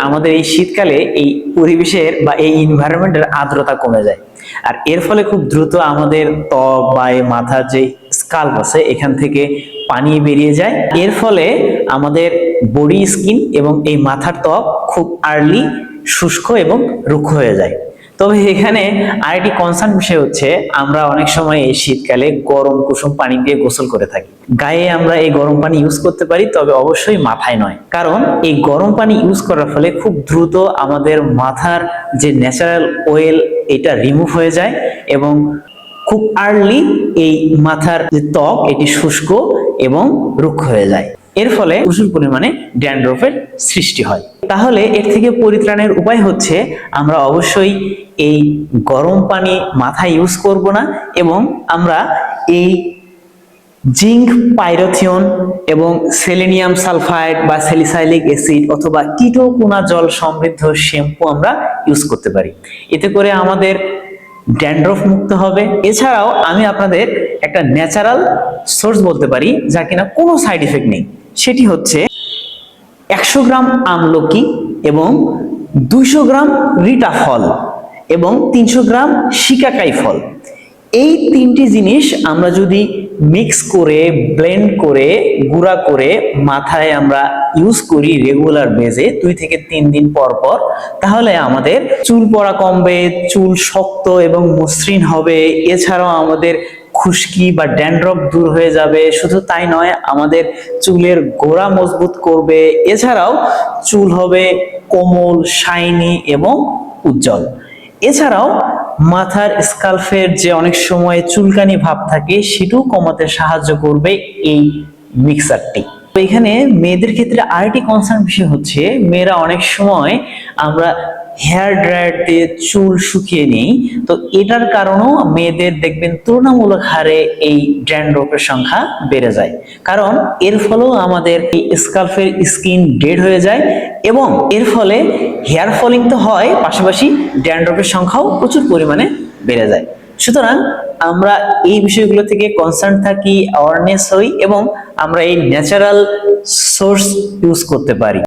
আমাদের এই শীতকালে এই পরিবেশের বা এই এনভায়রনমেন্টের আর্দ্রতা কমে যায়। আর এর ফলে খুব দ্রুত আমাদের ত্বক বা এই মাথার যে স্কাল্প আছে, এখান থেকে পানি বেরিয়ে যায়। এর ফলে আমাদের বডি স্কিন এবং এই মাথার ত্বক খুব আর্লি শুষ্ক এবং রুক্ষ হয়ে যায়। তবে এখানে আরেকটি কনসার্ন বিষয় হচ্ছে, আমরা অনেক সময় এই শীতকালে গরম কুসুম পানি দিয়ে গোসল করে থাকি। গায়ে আমরা এই গরম পানি ইউজ করতে পারি, তবে অবশ্যই মাথায় নয়। কারণ এই গরম পানি ইউজ করার ফলে খুব দ্রুত আমাদের মাথার যে ন্যাচারাল অয়েল এটা রিমুভ হয়ে যায় এবং খুব আর্লি এই মাথার যে ত্বক, এটি শুষ্ক এবং রুক্ষ হয়ে যায়। এর ফলে প্রচুর পরিমাণে ড্যান্ড্রফের সৃষ্টি হয়। তাহলে এর থেকে পরিত্রাণের উপায় হচ্ছে আমরা অবশ্যই এই গরম পানি মাথায় ইউজ করব না এবং আমরা এই জিঙ্ক, পাইরোথিয়ন এবং সেলেনিয়াম সালফাইড বা সেলিসাইলিক অ্যাসিড অথবা কিটোকুনা জল সমৃদ্ধ শ্যাম্পু আমরা ইউজ করতে পারি। এতে করে আমাদের ড্যান্ড্রফ মুক্ত হবে। এছাড়াও আমি আপনাদের একটা ন্যাচারাল সোর্স বলতে পারি যা কিনা কোনো সাইড এফেক্ট নেই। সেটি হচ্ছে একশো গ্রাম আমলকি এবং দুইশো গ্রাম রিটা ফল এবং তিনশো গ্রাম শিকাকাই ফল। এই তিনটি জিনিস আমরা যদি মিক্স করে, ব্লেন্ড করে, গুঁড়া করে মাথায় আমরা ইউজ করি রেগুলার বেজে দুই থেকে তিন দিন পর পর, তাহলে আমাদের চুল পড়া কমবে, চুল শক্ত এবং মসৃণ হবে। এছাড়াও আমাদের খুশকি বা ড্যান্ড্রফ দূর হয়ে যাবে, শুধু তাই নয়, আমাদের চুলের গোড়া মজবুত করবে। এছাড়াও চুল হবে কোমল, শাইনি এবং উজ্জ্বল। এছাড়াও মাথার স্কাল্ফের যে অনেক সময় চুলকানি ভাব থাকে, সেটাও কমাতে সাহায্য করবে এই মিক্সারটি এখানে মেয়েদের ক্ষেত্রে আরেকটি কনসার্ন বিষয় হচ্ছে, মেয়েরা অনেক সময় আমরা হেয়ার ড্রায়ার দিয়ে চুল শুকিয়ে নিই। তো এটার কারণেও মেয়েদের দেখবেন তুলনামূলক হারে এই ড্যান্ড্রফের সংখ্যা বেড়ে যায়। কারণ এর ফলেও আমাদের এই স্কাল্ফের স্কিন ডেড হয়ে যায় এবং এর ফলে হেয়ার ফলিং তো হয়, পাশাপাশি ড্যান্ড্রফের সংখ্যাও প্রচুর পরিমাণে বেড়ে যায়। সুতরাং আমরা এই বিষয়গুলো থেকে কনসার্ন থাকি অ্যাওয়ারনেস হই এবং আমরা এই ন্যাচারাল সোর্স ইউজ করতে পারি।